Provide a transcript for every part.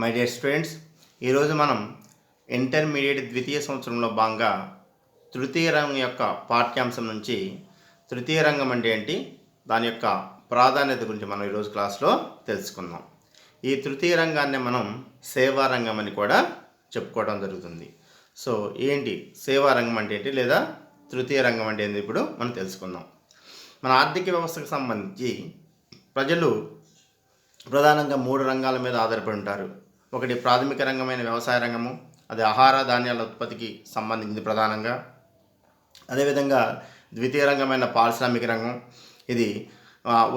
My dear students ఈరోజు మనం intermediate ద్వితీయ సంవత్సరంలో భాగంగా తృతీయ రంగం యొక్క పాఠ్యాంశం నుంచి తృతీయ రంగం అంటే ఏంటి? దాని యొక్క ప్రాధాన్యత గురించి మనం ఈరోజు క్లాస్లో తెలుసుకుందాం. ఈ తృతీయ రంగాన్ని మనం సేవా రంగం అని కూడా చెప్పుకోవడం జరుగుతుంది. సో ఏంటి? సేవా రంగం అంటే ఏంటి? లేదా తృతీయ రంగం అంటే ఏంటి ఇప్పుడు మనం తెలుసుకుందాం. మన ఆర్థిక వ్యవస్థకు సంబంధించి ప్రజలు ప్రధానంగా మూడు రంగాల మీద ఆధారపడి ఉంటారు. ఒకటి ప్రాథమిక రంగమైన వ్యవసాయ రంగము అది ఆహార ధాన్యాల ఉత్పత్తికి సంబంధించింది ప్రధానంగా. అదేవిధంగా ద్వితీయ రంగమైన పారిశ్రామిక రంగం ఇది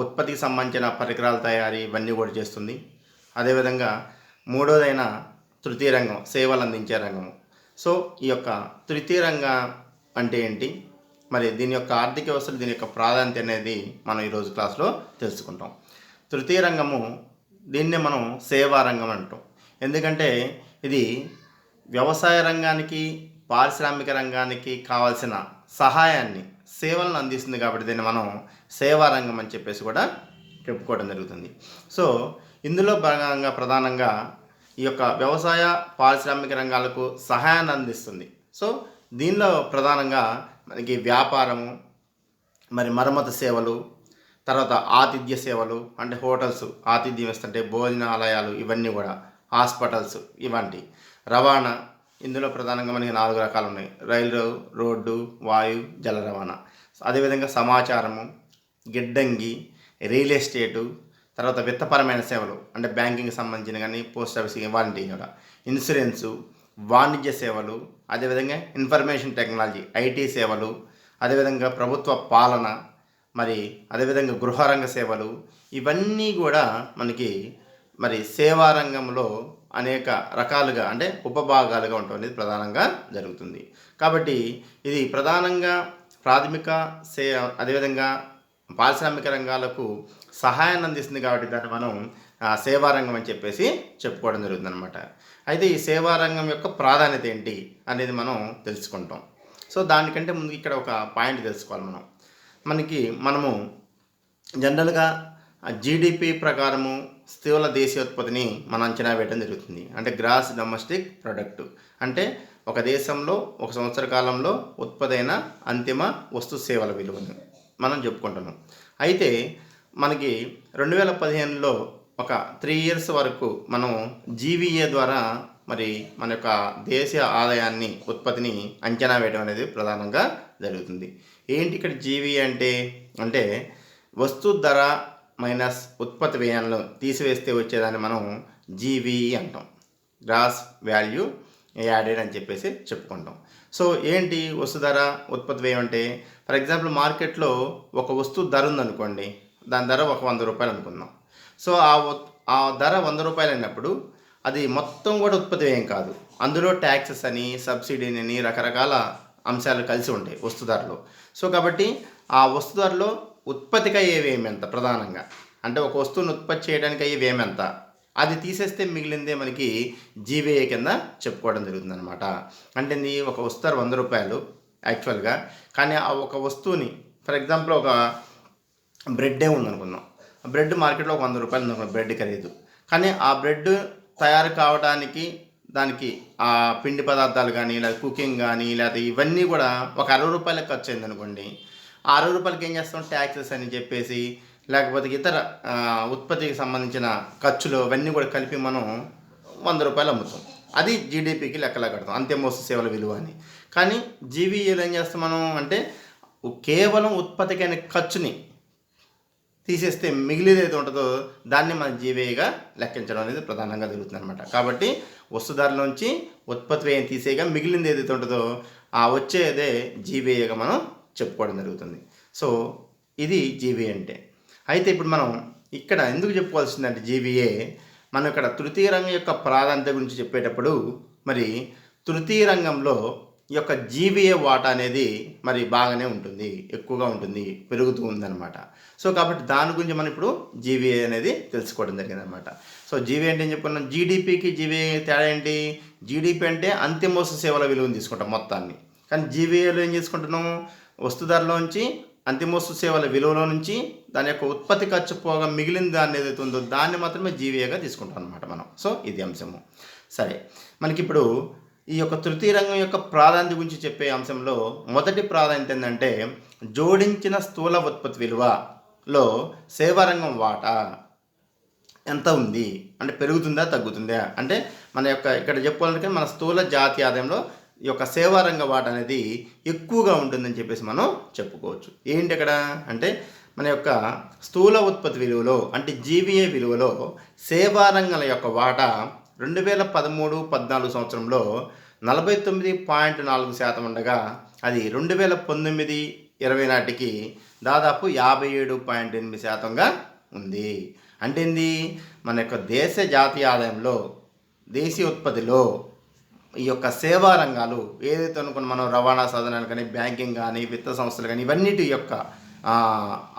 ఉత్పత్తికి సంబంధించిన పరికరాల తయారీ ఇవన్నీ కూడా చేస్తుంది. అదేవిధంగా మూడోదైన తృతీయ రంగం సేవలు అందించే రంగము. సో ఈ యొక్క తృతీయ రంగం అంటే ఏంటి? మరి దీని యొక్క ఆర్థిక వ్యవస్థలు దీని యొక్క ప్రాధాన్యత అనేది మనం ఈరోజు క్లాస్లో తెలుసుకుంటాం. తృతీయ రంగము దీన్నే మనం సేవా రంగం అంటాం. ఎందుకంటే ఇది వ్యవసాయ రంగానికి పారిశ్రామిక రంగానికి కావాల్సిన సహాయాన్ని సేవలను అందిస్తుంది కాబట్టి దీన్ని మనం సేవా రంగం అని చెప్పేసి కూడా చెప్పుకోవడం జరుగుతుంది. సో ఇందులో భాగంగా ప్రధానంగా ఈ యొక్క వ్యవసాయ పారిశ్రామిక రంగాలకు సహాయాన్ని అందిస్తుంది. సో దీనిలో ప్రధానంగా మనకి వ్యాపారము మరి మరమ్మతు సేవలు తర్వాత ఆతిథ్య సేవలు అంటే హోటల్స్ ఆతిథ్యం ఇస్తుంటే భోజనాలయాలు ఇవన్నీ కూడా హాస్పిటల్స్ ఇవంటి. రవాణా ఇందులో ప్రధానంగా మనకి నాలుగు రకాలు ఉన్నాయి రైలు రోడ్డు వాయు జల రవాణా. అదేవిధంగా సమాచారము గిడ్డంగి రియల్ ఎస్టేటు తర్వాత విత్తపరమైన సేవలు అంటే బ్యాంకింగ్ సంబంధించిన కానీ పోస్ట్ ఆఫీస్ వాలంటీ కూడా ఇన్సూరెన్సు వాణిజ్య సేవలు అదేవిధంగా ఇన్ఫర్మేషన్ టెక్నాలజీ ఐటీ సేవలు అదేవిధంగా ప్రభుత్వ పాలన మరి అదేవిధంగా గృహరంగ సేవలు ఇవన్నీ కూడా మనకి మరి సేవా రంగంలో అనేక రకాలుగా అంటే ఉపభాగాలుగా ఉండటం అనేది ప్రధానంగా జరుగుతుంది. కాబట్టి ఇది ప్రధానంగా ప్రాథమిక సే అదేవిధంగా పారిశ్రామిక రంగాలకు సహాయాన్ని అందిస్తుంది కాబట్టి దాన్ని మనం సేవారంగం అని చెప్పేసి చెప్పుకోవడం జరుగుతుంది అనమాట అయితే ఈ సేవారంగం యొక్క ప్రాధాన్యత ఏంటి అనేది మనం తెలుసుకుంటాం. సో దానికంటే ముందు ఇక్కడ ఒక పాయింట్ తెలుసుకోవాలి మనం. మనకి మనము జనరల్గా జీడిపి ప్రకారము స్థూల దేశీయోత్పత్తిని మనం అంచనా వేయడం జరుగుతుంది. అంటే గ్రాస్ డొమెస్టిక్ ప్రొడక్ట్. అంటే ఒక దేశంలో ఒక సంవత్సర కాలంలో ఉత్పత్తైన అంతిమ వస్తు సేవల విలువను మనం చెప్పుకుంటున్నాం. అయితే మనకి రెండు వేల పదిహేనులో ఒక త్రీ ఇయర్స్ వరకు మనం జీవీఏ ద్వారా మరి మన యొక్క దేశీయ ఆదాయాన్ని ఉత్పత్తిని అంచనా వేయడం అనేది ప్రధానంగా జరుగుతుంది. ఏంటి ఇక్కడ జీవీ అంటే? అంటే వస్తు ధర మైనస్ ఉత్పత్తి వ్యయాలను తీసివేస్తే వచ్చేదాన్ని మనం జీవీ అంటాం. గ్రాస్ వాల్యూ యాడెడ్ అని చెప్పేసి చెప్పుకుంటాం. సో ఏంటి వస్తు ధర ఉత్పత్తి వ్యయం అంటే? ఫర్ ఎగ్జాంపుల్ మార్కెట్లో ఒక వస్తువు ధర ఉందనుకోండి దాని ధర ఒక వంద రూపాయలు అనుకుందాం. సో ఆ ఆ ధర వంద రూపాయలు అయినప్పుడు అది మొత్తం కూడా ఉత్పత్తి వ్యయం కాదు. అందులో ట్యాక్సెస్ అని సబ్సిడీ అని రకరకాల అంశాలు కలిసి ఉంటాయి వస్తు ధరలో. సో కాబట్టి ఆ వస్తు ధరలో ఉత్పత్తికి అయ్యే వ్యయం ఎంత ప్రధానంగా? అంటే ఒక వస్తువును ఉత్పత్తి చేయడానికి అయ్యే వ్యయం ఎంత? అది తీసేస్తే మిగిలిందే మనకి జీవీఏ కింద చెప్పుకోవడం జరుగుతుంది అనమాట అంటే నీ ఒక వస్తారు వంద రూపాయలు యాక్చువల్గా కానీ ఆ ఒక వస్తువుని ఫర్ ఎగ్జాంపుల్ ఒక బ్రెడ్డే ఉందనుకుందాం. ఆ బ్రెడ్ మార్కెట్లో ఒక వంద రూపాయలు ఉందనుకున్నాం బ్రెడ్ ఖరీదు. కానీ ఆ బ్రెడ్ తయారు కావడానికి దానికి ఆ పిండి పదార్థాలు కానీ లేదా కుకింగ్ కానీ లేకపోతే ఇవన్నీ కూడా ఒక అరవై రూపాయలకు ఖర్చు అయింది అనుకోండి అరవై రూపాయలకి ఏం చేస్తాం? ట్యాక్సెస్ అని చెప్పేసి లేకపోతే ఇతర ఉత్పత్తికి సంబంధించిన ఖర్చులు అవన్నీ కూడా కలిపి మనం వంద రూపాయలు అమ్ముతాం. అది జీడిపికి లెక్కలా కడతాం. అంతిమ వస్తు సేవల విలువ అని. కానీ జీవీఏలు ఏం చేస్తాం మనం అంటే కేవలం ఉత్పత్తికైన ఖర్చుని తీసేస్తే మిగిలిది ఏది ఉంటుందో దాన్ని మన జీవీగా లెక్కించడం అనేది ప్రధానంగా జరుగుతుంది అనమాట కాబట్టి వస్తుధరలోంచి ఉత్పత్తి వ్యయం తీసేయగా మిగిలింది ఏదైతే ఉంటుందో ఆ వచ్చేదే జీవీఏగా మనం చెప్పుకోవడం జరుగుతుంది. సో ఇది జీవీ అంటే. అయితే ఇప్పుడు మనం ఇక్కడ ఎందుకు చెప్పుకోవాల్సిందంటే జీవీఏ మనం ఇక్కడ తృతీయ రంగం యొక్క ప్రాధాన్యత గురించి చెప్పేటప్పుడు మరి తృతీయ రంగంలో ఈ యొక్క జీవీఏ వాటా అనేది మరి బాగానే ఉంటుంది. ఎక్కువగా ఉంటుంది. పెరుగుతూ ఉందన్నమాట. సో కాబట్టి దాని గురించి మనం ఇప్పుడు జీవీఏ అనేది తెలుసుకోవడం జరిగిందనమాట సో జీవీ అంటే ఏం చెప్పుకున్నాం? జీడిపికి జీవీఏ తేడా ఏంటి? జీడిపి అంటే అంతిమోస సేవల విలువను తీసుకుంటాం మొత్తాన్ని. కానీ జీవీఏలో ఏం చేసుకుంటున్నాం? వస్తు ధరలోంచి అంతిమోస్తు సేవల విలువలో నుంచి దాని యొక్క ఉత్పత్తి ఖర్చు పోగా మిగిలిన దాన్ని ఏదైతే ఉందో దాన్ని మాత్రమే జీవీఏగా తీసుకుంటాం అనమాట మనం. సో ఇది అంశము. సరే మనకి ఇప్పుడు ఈ యొక్క తృతీయ రంగం యొక్క ప్రాధాన్యత గురించి చెప్పే అంశంలో మొదటి ప్రాధాన్యత ఏంటంటే జోడించిన స్థూల ఉత్పత్తి విలువలో సేవారంగం వాటా ఎంత ఉంది? అంటే పెరుగుతుందా తగ్గుతుందా? అంటే మన యొక్క ఇక్కడ చెప్పుకోవాలంటే మన స్థూల జాతీయ ఆదాయంలో ఈ యొక్క సేవారంగ వాట అనేది ఎక్కువగా ఉంటుందని చెప్పేసి మనం చెప్పుకోవచ్చు. ఏంటి అక్కడ అంటే మన యొక్క స్థూల ఉత్పత్తి విలువలో అంటే జీవీఏ విలువలో సేవారంగాల యొక్క వాటా రెండు వేల పదమూడు పద్నాలుగు సంవత్సరంలో నలభై తొమ్మిది పాయింట్ నాలుగు శాతం ఉండగా అది రెండు వేల పంతొమ్మిది ఇరవై నాటికి దాదాపు యాభై ఏడు పాయింట్ ఎనిమిది శాతంగా ఉంది. అంటే ఏంది? మన యొక్క దేశ జాతీయ ఆదాయంలో దేశీయ ఉత్పత్తిలో ఈ యొక్క సేవా రంగాలు ఏదైతే అనుకున్న మనం రవాణా సాధనాలు కానీ బ్యాంకింగ్ కానీ విత్త సంస్థలు కానీ ఇవన్నిటి యొక్క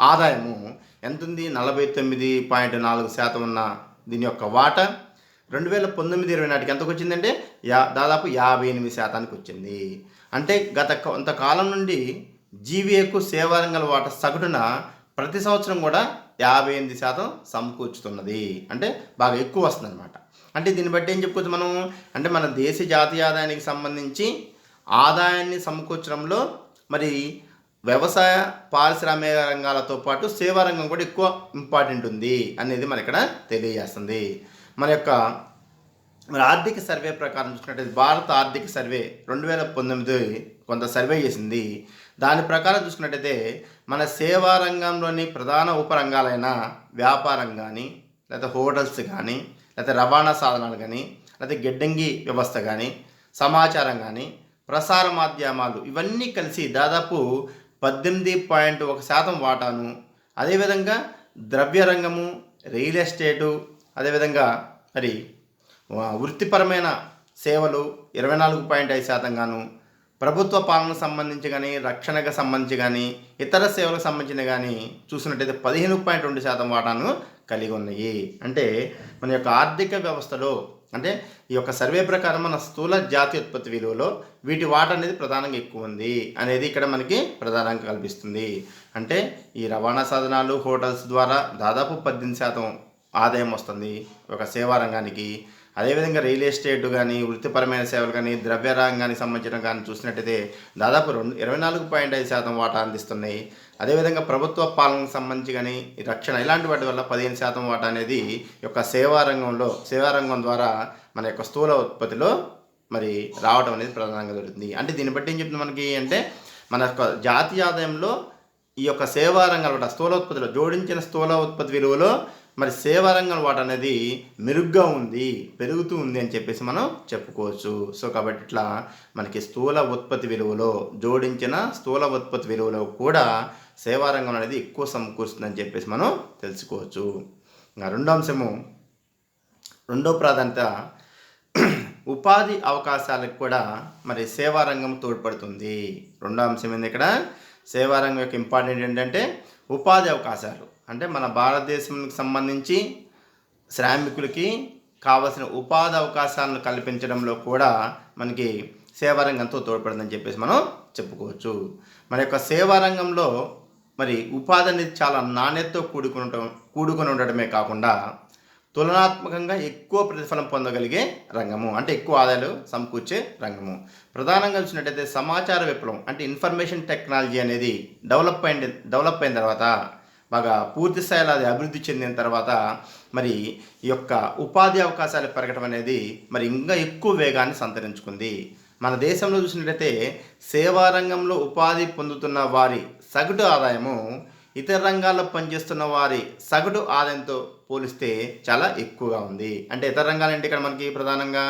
ఆదాయము ఎంత ఉంది నలభై తొమ్మిది పాయింట్ నాలుగు శాతం ఉన్న దీని యొక్క వాటా రెండు వేల పంతొమ్మిది ఇరవై నాటికి ఎంతకు వచ్చిందంటే యా దాదాపు యాభై ఎనిమిది శాతానికి వచ్చింది. అంటే గత కొంతకాలం నుండి జీవీఏకు సేవా రంగాల వాటా సగటున ప్రతి సంవత్సరం కూడా యాభై ఎనిమిది శాతం సమకూర్చుతున్నది. అంటే బాగా ఎక్కువ వస్తుంది అనమాట అంటే దీన్ని బట్టి ఏం చెప్పుకోవచ్చు మనం? అంటే మన దేశ జాతీయ ఆదాయానికి సంబంధించి ఆదాయాన్ని సమకూర్చడంలో మరి వ్యవసాయ పారిశ్రామిక రంగాలతో పాటు సేవా రంగం కూడా ఎక్కువ ఇంపార్టెంట్ ఉంది అనేది మన ఇక్కడ తెలియజేస్తుంది. మన యొక్క మరి ఆర్థిక సర్వే ప్రకారం చూసినట్టయితే భారత ఆర్థిక సర్వే రెండు వేల పంతొమ్మిది కొంత సర్వే చేసింది. దాని ప్రకారం చూసుకున్నట్టయితే మన సేవా రంగంలోని ప్రధాన ఉపరంగాలైన వ్యాపారం కానీ లేదా హోటల్స్ కానీ లేకపోతే రవాణా సాధనాలు కానీ లేకపోతే గిడ్డంగి వ్యవస్థ కానీ సమాచారం కానీ ప్రసార మాధ్యమాలు ఇవన్నీ కలిసి దాదాపు పద్దెనిమిది పాయింట్ ఒక శాతం వాటాను. అదేవిధంగా ద్రవ్య రంగము రియల్ ఎస్టేటు అదేవిధంగా మరి వృత్తిపరమైన సేవలు ఇరవై నాలుగు పాయింట్ ఐదు శాతం గాను ప్రభుత్వ పాలనకు సంబంధించి కానీ రక్షణకు సంబంధించి కానీ ఇతర సేవలకు సంబంధించిన కానీ చూసినట్టయితే పదిహేను పాయింట్ రెండు శాతం వాటాను కలిగి ఉన్నాయి అంటే మన యొక్క ఆర్థిక వ్యవస్థలో అంటే ఈ యొక్క సర్వే ప్రకారం మన స్థూల జాతీయ ఉత్పత్తి విలువలో వీటి వాట అనేది ప్రధానంగా ఎక్కువ ఉంది అనేది ఇక్కడ మనకి ప్రధానంగా కల్పిస్తుంది. అంటే ఈ రవాణా సాధనాలు హోటల్స్ ద్వారా దాదాపు పద్దెనిమిది శాతం ఆదాయం వస్తుంది ఒక సేవా రంగానికి అదేవిధంగా రియల్ ఎస్టేట్ కానీ వృత్తిపరమైన సేవలు కానీ ద్రవ్య రంగానికి సంబంధించిన కానీ చూసినట్టయితే దాదాపు రెండు ఇరవై నాలుగు పాయింట్ ఐదు శాతం వాటా అందిస్తున్నాయి. అదేవిధంగా ప్రభుత్వ పాలనకు సంబంధించి కానీ ఈ రక్షణ ఇలాంటి వాటి వల్ల పదిహేను శాతం వాటా అనేది యొక్క సేవా రంగంలో సేవా రంగం ద్వారా మన యొక్క స్థూల ఉత్పత్తిలో మరి రావడం అనేది ప్రధానంగా జరుగుతుంది. అంటే దీన్ని బట్టి ఏం చెప్తుంది మనకి అంటే మన యొక్క జాతీయ ఆదాయంలో ఈ యొక్క సేవా రంగాల స్థూల ఉత్పత్తిలో జోడించిన స్థూల ఉత్పత్తి విలువలో మరి సేవా రంగం వాటా అనేది మెరుగ్గా ఉంది పెరుగుతూ ఉంది అని చెప్పేసి మనం చెప్పుకోవచ్చు. సో కాబట్టి ఇట్లా మనకి స్థూల ఉత్పత్తి విలువలో జోడించిన స్థూల ఉత్పత్తి విలువలో కూడా సేవా రంగం అనేది ఎక్కువ సమకూరుస్తుందని చెప్పేసి మనం తెలుసుకోవచ్చు. ఇంకా రెండో అంశము రెండో ప్రాధాన్యత ఉపాధి అవకాశాలకు కూడా మరి సేవా రంగం తోడ్పడుతుంది. రెండో అంశం ఏంది ఇక్కడ? సేవా రంగం యొక్క ఇంపార్టెంట్ ఏంటంటే ఉపాధి అవకాశాలు. అంటే మన భారతదేశానికి సంబంధించి శ్రామికులకి కావలసిన ఉపాధి అవకాశాలను కల్పించడంలో కూడా మనకి సేవా రంగంతో తోడ్పడుతుందని చెప్పేసి మనం చెప్పుకోవచ్చు. మన యొక్క సేవా రంగంలో మరి ఉపాధి అనేది చాలా నాణ్యతతో కూడుకుని ఉండటం కూడుకొని ఉండడమే కాకుండా తులనాత్మకంగా ఎక్కువ ప్రతిఫలం పొందగలిగే రంగము అంటే ఎక్కువ ఆదాయాలు సమకూర్చే రంగము. ప్రధానంగా చూసినట్టయితే సమాచార విప్లవం అంటే ఇన్ఫర్మేషన్ టెక్నాలజీ అనేది డెవలప్ అయిన డెవలప్ అయిన తర్వాత బాగా పూర్తి స్థాయిలో అది అభివృద్ధి చెందిన తర్వాత మరి ఈ యొక్క ఉపాధి అవకాశాలు పెరగడం అనేది మరి ఇంకా ఎక్కువ వేగాన్ని సంతరించుకుంది. మన దేశంలో చూసినట్లయితే సేవా రంగంలో ఉపాధి పొందుతున్న వారి సగటు ఆదాయము ఇతర రంగాల్లో పనిచేస్తున్న వారి సగటు ఆదాయంతో పోలిస్తే చాలా ఎక్కువగా ఉంది. అంటే ఇతర రంగాలు అంటే ఇక్కడ మనకి ప్రధానంగా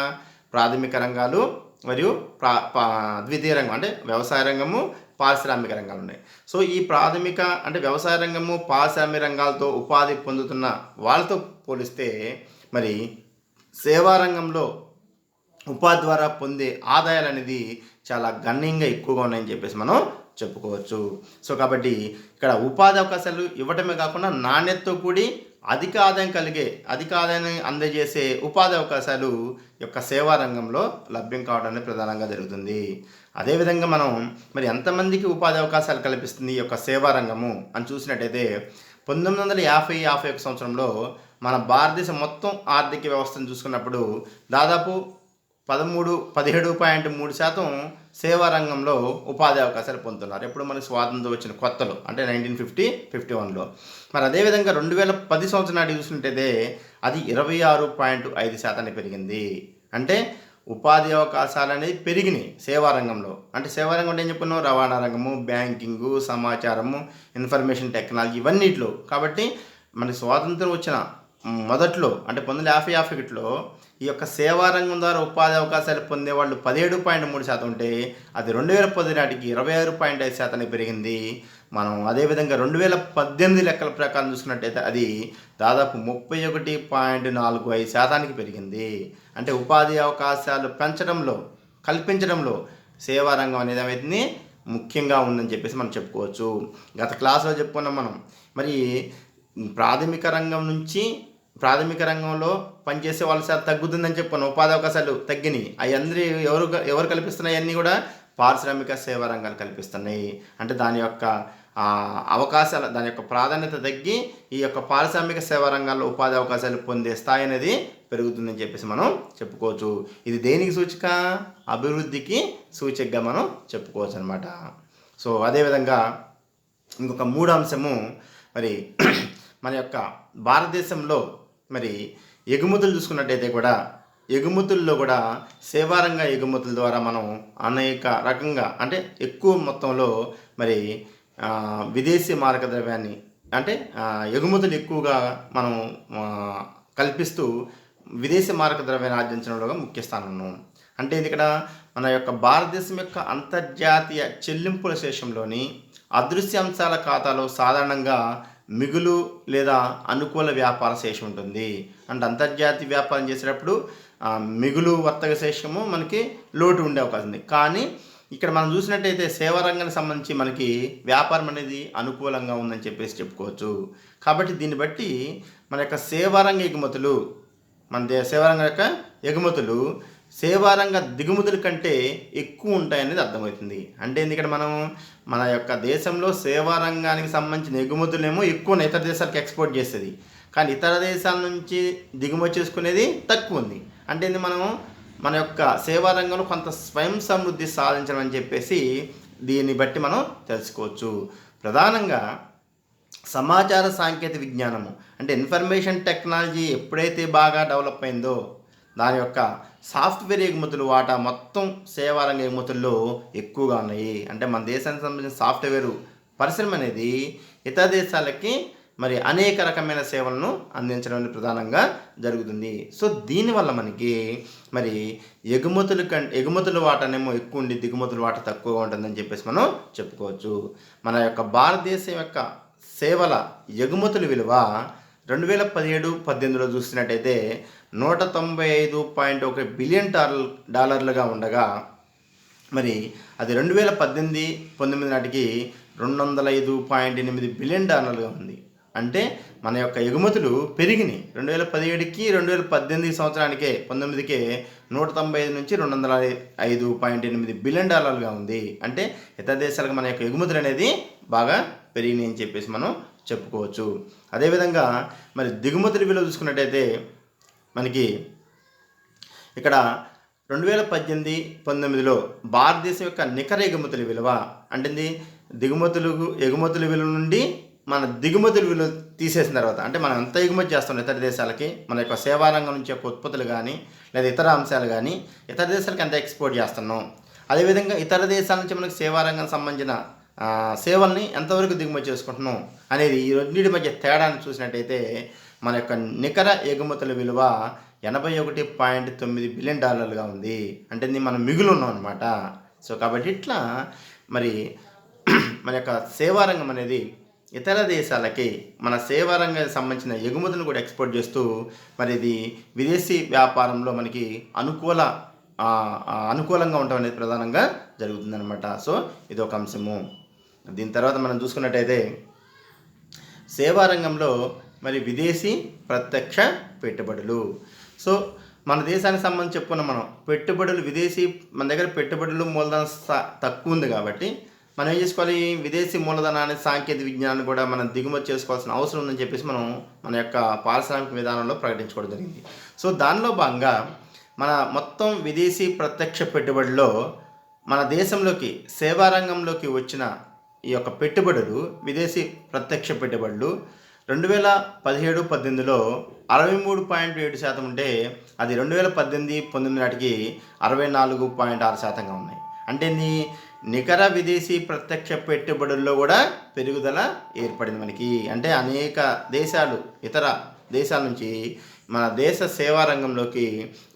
ప్రాథమిక రంగాలు మరియు ప్రా పా- ద్వితీయ రంగం అంటే వ్యవసాయ రంగము పారిశ్రామిక రంగాలు ఉన్నాయి. సో ఈ ప్రాథమిక అంటే వ్యవసాయ రంగము పారిశ్రామిక రంగాలతో ఉపాధి పొందుతున్న వాళ్ళతో పోలిస్తే మరి సేవా రంగంలో ఉపాధి ద్వారా పొందే ఆదాయాలు అనేది చాలా గణనీయంగా ఎక్కువగా ఉన్నాయని చెప్పేసి మనం చెప్పుకోవచ్చు. సో కాబట్టి ఇక్కడ ఉపాధి అవకాశాలు ఇవ్వటమే కాకుండా నాణ్యతతో కూడి అధిక ఆదాయం కలిగే అధిక ఆదాయాన్ని అందజేసే ఉపాధి అవకాశాలు యొక్క సేవా రంగంలో లభ్యం కావడం ప్రధానంగా జరుగుతుంది. అదేవిధంగా మనం మరి ఎంతమందికి ఉపాధి అవకాశాలు కల్పిస్తుంది ఈ యొక్క సేవా రంగము అని చూసినట్టయితే పంతొమ్మిది వందల యాభై యాభై ఒక సంవత్సరంలో మన భారతదేశం మొత్తం ఆర్థిక వ్యవస్థను చూసుకున్నప్పుడు దాదాపు పదమూడు పదిహేడు పాయింట్ మూడు శాతం సేవా రంగంలో ఉపాధి అవకాశాలు పొందుతున్నారు. ఎప్పుడు మనకి స్వాతంత్రం వచ్చిన కొత్తలో అంటే నైన్టీన్ ఫిఫ్టీ ఫిఫ్టీ వన్లో. మరి అదేవిధంగా రెండు వేల పది సంవత్సరం నాటి చూసుకుంటే అది ఇరవై ఆరు పాయింట్ ఐదు శాతానికి పెరిగింది. అంటే ఉపాధి అవకాశాలు అనేది పెరిగినాయి సేవా రంగంలో. అంటే సేవా రంగం అంటే ఏం చెప్పుకున్నాం? రవాణా రంగము బ్యాంకింగు సమాచారము ఇన్ఫర్మేషన్ టెక్నాలజీ ఇవన్నిట్లో. కాబట్టి మనకి స్వాతంత్రం వచ్చిన మొదట్లో అంటే పంతొమ్మిది యాభై యాభై ఒకటిలో ఈ యొక్క సేవా రంగం ద్వారా ఉపాధి అవకాశాలు పొందేవాళ్ళు పదిహేడు పాయింట్ మూడు శాతం ఉంటే అది రెండు వేల పది నాటికి ఇరవై ఆరు పాయింట్ ఐదు శాతానికి పెరిగింది. మనం అదేవిధంగా రెండు వేల పద్దెనిమిది లెక్కల ప్రకారం చూసుకున్నట్టయితే అది దాదాపు ముప్పై ఒకటి పాయింట్ నాలుగు ఐదు శాతానికి పెరిగింది. అంటే ఉపాధి అవకాశాలు పెంచడంలో కల్పించడంలో సేవా రంగం అనేది అనేది ముఖ్యంగా ఉందని చెప్పేసి మనం చెప్పుకోవచ్చు. గత క్లాస్లో చెప్పుకున్నాం మనం. మరి ప్రాథమిక రంగం నుంచి ప్రాథమిక రంగంలో పనిచేసే వాళ్ళ శాతం తగ్గుతుందని చెప్పాను ఉపాధి అవకాశాలు తగ్గినాయి. అవి అందరి ఎవరు ఎవరు కల్పిస్తున్నాయి? అన్నీ కూడా పారిశ్రామిక సేవా రంగాలు కల్పిస్తున్నాయి. అంటే దాని యొక్క అవకాశాలు దాని యొక్క ప్రాధాన్యత తగ్గి ఈ యొక్క పారిశ్రామిక సేవా రంగాల్లో ఉపాధి అవకాశాలు పొందే స్థాయి అనేది పెరుగుతుందని చెప్పేసి మనం చెప్పుకోవచ్చు. ఇది దేనికి సూచిక? అభివృద్ధికి సూచికగా మనం చెప్పుకోవచ్చు అనమాట సో అదేవిధంగా ఇంకొక మూడు అంశము మరి మన యొక్క భారతదేశంలో మరి ఎగుమతులు చూసుకున్నట్టయితే కూడా ఎగుమతుల్లో కూడా సేవారంగ ఎగుమతుల ద్వారా మనం అనేక రకంగా అంటే ఎక్కువ మొత్తంలో మరి విదేశీ మారక ద్రవ్యాన్ని అంటే ఎగుమతులు ఎక్కువగా మనం కల్పిస్తూ విదేశీ మారక ద్రవ్యాన్ని ఆర్జించడంలో ముఖ్య స్థానంలో అంటే ఇది ఇక్కడ మన యొక్క భారతదేశం యొక్క అంతర్జాతీయ చెల్లింపుల శేషంలోని అదృశ్య అంశాల ఖాతాలో సాధారణంగా మిగులు లేదా అనుకూల వ్యాపార శేషం ఉంటుంది. అంటే అంతర్జాతీయ వ్యాపారం చేసేటప్పుడు మిగులు వర్తక శేషము మనకి లోటు ఉండే అవకాశం ఉంది. కానీ ఇక్కడ మనం చూసినట్టయితే సేవా రంగానికి సంబంధించి మనకి వ్యాపారం అనేది అనుకూలంగా ఉందని చెప్పేసి చెప్పుకోవచ్చు. కాబట్టి దీన్ని బట్టి మన యొక్క సేవారంగ ఎగుమతులు మన దే సేవారంగ యొక్క ఎగుమతులు సేవారంగ దిగుమతుల కంటే ఎక్కువ ఉంటాయనేది అర్థమవుతుంది. అంటే ఎందుకంటే మనం మన యొక్క దేశంలో సేవారంగానికి సంబంధించిన ఎగుమతులేమో ఎక్కువ ఇతర దేశాలకు ఎక్స్పోర్ట్ చేసేది. కానీ ఇతర దేశాల నుంచి దిగుమతి చేసుకునేది తక్కువ ఉంది. అంటే మనం మన యొక్క సేవా రంగంలో కొంత స్వయం సమృద్ధి సాధించడం అని చెప్పేసి దీన్ని బట్టి మనం తెలుసుకోవచ్చు. ప్రధానంగా సమాచార సాంకేతిక విజ్ఞానము అంటే ఇన్ఫర్మేషన్ టెక్నాలజీ ఎప్పుడైతే బాగా డెవలప్ అయిందో దాని యొక్క సాఫ్ట్వేర్ ఎగుమతులు వాటా మొత్తం సేవారంగ ఎగుమతుల్లో ఎక్కువగా ఉన్నాయి. అంటే మన దేశానికి సంబంధించిన సాఫ్ట్వేర్ పరిశ్రమ అనేది ఇతర దేశాలకి మరి అనేక రకమైన సేవలను అందించడం ప్రధానంగా జరుగుతుంది. సో దీనివల్ల మనకి మరి ఎగుమతులు కం ఎగుమతుల వాటానేమో ఎక్కువ ఉండి దిగుమతుల వాట తక్కువగా ఉంటుందని చెప్పేసి మనం చెప్పుకోవచ్చు. మన యొక్క భారతదేశం యొక్క సేవల ఎగుమతుల విలువ రెండు వేల పదిహేడు పద్దెనిమిదిలో చూసినట్టయితే నూట తొంభై ఐదు పాయింట్ ఒక బిలియన్ డాలర్ డాలర్లుగా ఉండగా మరి అది రెండు వేల పద్దెనిమిది పంతొమ్మిది నాటికి రెండు వందల ఐదు పాయింట్ ఎనిమిది బిలియన్ డాలర్లుగా ఉంది. అంటే మన యొక్క ఎగుమతులు పెరిగినాయి. రెండు వేల పదిహేడుకి రెండు వేల పద్దెనిమిది సంవత్సరానికే పంతొమ్మిదికే నూట తొంభై ఐదు నుంచి రెండు వందల ఐదు పాయింట్ ఎనిమిది బిలియన్ డాలర్లుగా ఉంది. అంటే ఇతర దేశాలకు మన యొక్క ఎగుమతులు అనేది బాగా పెరిగినాయి అని చెప్పేసి మనం చెప్పుకోవచ్చు. అదేవిధంగా మరి దిగుమతుల విలువ చూసుకున్నట్టయితే మనకి ఇక్కడ రెండు వేల పద్దెనిమిది పంతొమ్మిదిలో భారతదేశం యొక్క నికర ఎగుమతుల విలువ అంటే దిగుమతులకు దిగుమతులు ఎగుమతుల విలువ నుండి మన దిగుమతుల విలువ తీసేసిన తర్వాత అంటే మనం ఎంత ఎగుమతి చేస్తాం ఇతర దేశాలకి మన యొక్క సేవా రంగం నుంచి యొక్క ఉత్పత్తులు కానీ లేదా ఇతర అంశాలు కానీ ఇతర దేశాలకు ఎంత ఎక్స్పోర్ట్ చేస్తున్నాం? అదేవిధంగా ఇతర దేశాల నుంచి మనకి సేవా రంగం సంబంధించిన సేవల్ని ఎంతవరకు దిగుమతి చేసుకుంటున్నాం అనేది ఈ రెండింటి మధ్య తేడాన్ని చూసినట్టయితే మన యొక్క నికర ఎగుమతుల విలువ ఎనభై ఒకటి పాయింట్ తొమ్మిది బిలియన్ డాలర్లుగా ఉంది. అంటే ఇది మనం మిగులు ఉన్నాం అనమాట సో కాబట్టి ఇట్లా మరి మన యొక్క సేవారంగం అనేది ఇతర దేశాలకి మన సేవా రంగానికి సంబంధించిన ఎగుమతులను కూడా ఎక్స్పోర్ట్ చేస్తూ మరి ఇది విదేశీ వ్యాపారంలో మనకి అనుకూల అనుకూలంగా ఉండటం అనేది ప్రధానంగా జరుగుతుందన్నమాట. సో ఇది ఒక అంశము. దీని తర్వాత మనం చూసుకున్నట్టయితే సేవా రంగంలో మరి విదేశీ ప్రత్యక్ష పెట్టుబడులు. సో మన దేశానికి సంబంధించి చెప్పుకున్నాం మనం పెట్టుబడులు విదేశీ మన దగ్గర పెట్టుబడులు మూలధనం తక్కువ ఉంది కాబట్టి మనం ఏం చేసుకోవాలి? విదేశీ మూలధనాన్ని సాంకేతిక విజ్ఞానాన్ని కూడా మనం దిగుమతి చేసుకోవాల్సిన అవసరం ఉందని చెప్పేసి మనం మన యొక్క పారిశ్రామిక విధానంలో ప్రకటించుకోవడం జరిగింది. సో దానిలో భాగంగా మన మొత్తం విదేశీ ప్రత్యక్ష పెట్టుబడిలో మన దేశంలోకి సేవా రంగంలోకి వచ్చిన ఈ యొక్క పెట్టుబడులు విదేశీ ప్రత్యక్ష పెట్టుబడులు రెండు వేల పదిహేడు పద్దెనిమిదిలో అరవై మూడు పాయింట్ ఏడు శాతం ఉంటే అది రెండు వేల పద్దెనిమిది పంతొమ్మిది నాటికి అరవై నాలుగు పాయింట్ ఆరు శాతంగా ఉన్నాయి. అంటే నీ నికర విదేశీ ప్రత్యక్ష పెట్టుబడుల్లో కూడా పెరుగుదల ఏర్పడింది మనకి. అంటే అనేక దేశాలు ఇతర దేశాల నుంచి మన దేశ సేవా రంగంలోకి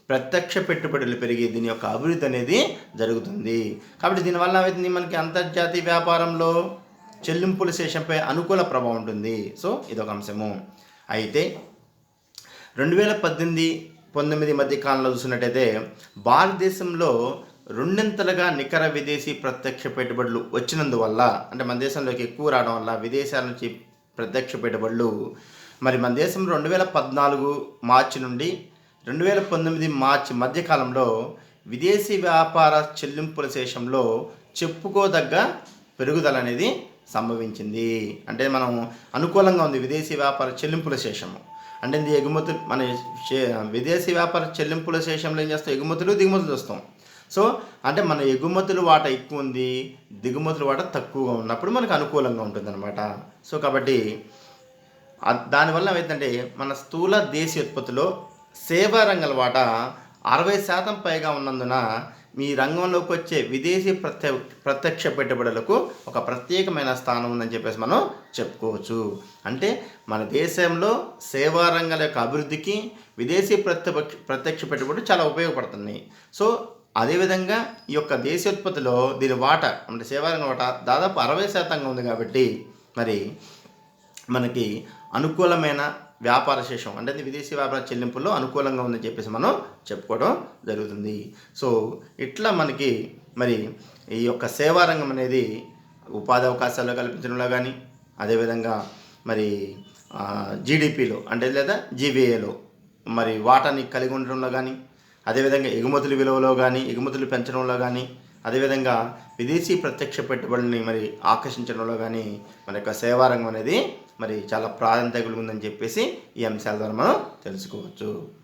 ప్రత్యక్ష పెట్టుబడులు పెరిగి దీని యొక్క అభివృద్ధి అనేది జరుగుతుంది. కాబట్టి దీనివల్ల అవుతుంది మనకి అంతర్జాతీయ వ్యాపారంలో చెల్లింపుల శేషంపై అనుకూల ప్రభావం ఉంటుంది. సో ఇదొక అంశము. అయితే రెండు వేల పద్దెనిమిది పంతొమ్మిది మధ్య కాలంలో చూసినట్టయితే భారతదేశంలో రెండింతలుగా నికర విదేశీ ప్రత్యక్ష పెట్టుబడులు వచ్చినందువల్ల అంటే మన దేశంలోకి ఎక్కువ రావడం వల్ల విదేశాల నుంచి ప్రత్యక్ష పెట్టుబడులు మరి మన దేశం రెండు వేల పద్నాలుగు మార్చి నుండి రెండు వేల పంతొమ్మిది మార్చి మధ్యకాలంలో విదేశీ వ్యాపార చెల్లింపుల శేషంలో చెప్పుకోదగ్గ పెరుగుదల అనేది సంభవించింది. అంటే మనం అనుకూలంగా ఉంది విదేశీ వ్యాపార చెల్లింపుల శేషము. అంటే ఇది ఎగుమతులు మన విదేశీ వ్యాపార చెల్లింపుల శేషంలో ఏం చేస్తాం? ఎగుమతులు దిగుమతులు చూస్తాం. సో అంటే మన ఎగుమతులు వాట ఎక్కువ ఉంది దిగుమతులు వాట తక్కువగా ఉన్నప్పుడు మనకు అనుకూలంగా ఉంటుంది సో కాబట్టి దానివల్ల ఏమైందంటే మన స్థూల దేశీయ ఉత్పత్తిలో సేవా రంగాల వాటా అరవై శాతం పైగా ఉన్నందున మీ రంగంలోకి వచ్చే విదేశీ ప్రత్య ప్రత్యక్ష పెట్టుబడులకు ఒక ప్రత్యేకమైన స్థానం ఉందని చెప్పేసి మనం చెప్పుకోవచ్చు. అంటే మన దేశంలో సేవా రంగాల యొక్క అభివృద్ధికి విదేశీ ప్రత్యక్ష ప్రత్యక్ష పెట్టుబడులు చాలా ఉపయోగపడుతున్నాయి. సో అదేవిధంగా ఈ యొక్క దేశోత్పత్తిలో దీని వాటా అంటే సేవారంగ వాటా దాదాపు అరవై శాతంగా ఉంది కాబట్టి మరి మనకి అనుకూలమైన వ్యాపార శేషం అంటే విదేశీ వ్యాపార చెల్లింపుల్లో అనుకూలంగా ఉందని చెప్పేసి మనం చెప్పుకోవడం జరుగుతుంది. సో ఇట్లా మనకి మరి ఈ యొక్క సేవా రంగం అనేది ఉపాధి అవకాశాలు కల్పించడంలో కానీ అదేవిధంగా మరి జీడిపిలో అంటే లేదా జీవీఏలో మరి వాటాని కలిగి ఉండడంలో కానీ అదేవిధంగా ఎగుమతుల విలువలో కానీ ఎగుమతులు పెంచడంలో కానీ అదేవిధంగా విదేశీ ప్రత్యక్ష పెట్టుబడుల్ని మరి ఆకర్షించడంలో కానీ మన యొక్క సేవారంగం అనేది మరి చాలా ప్రాధాన్యత కలిగి ఉందని చెప్పేసి ఈ అంశాల ద్వారా మనం తెలుసుకోవచ్చు.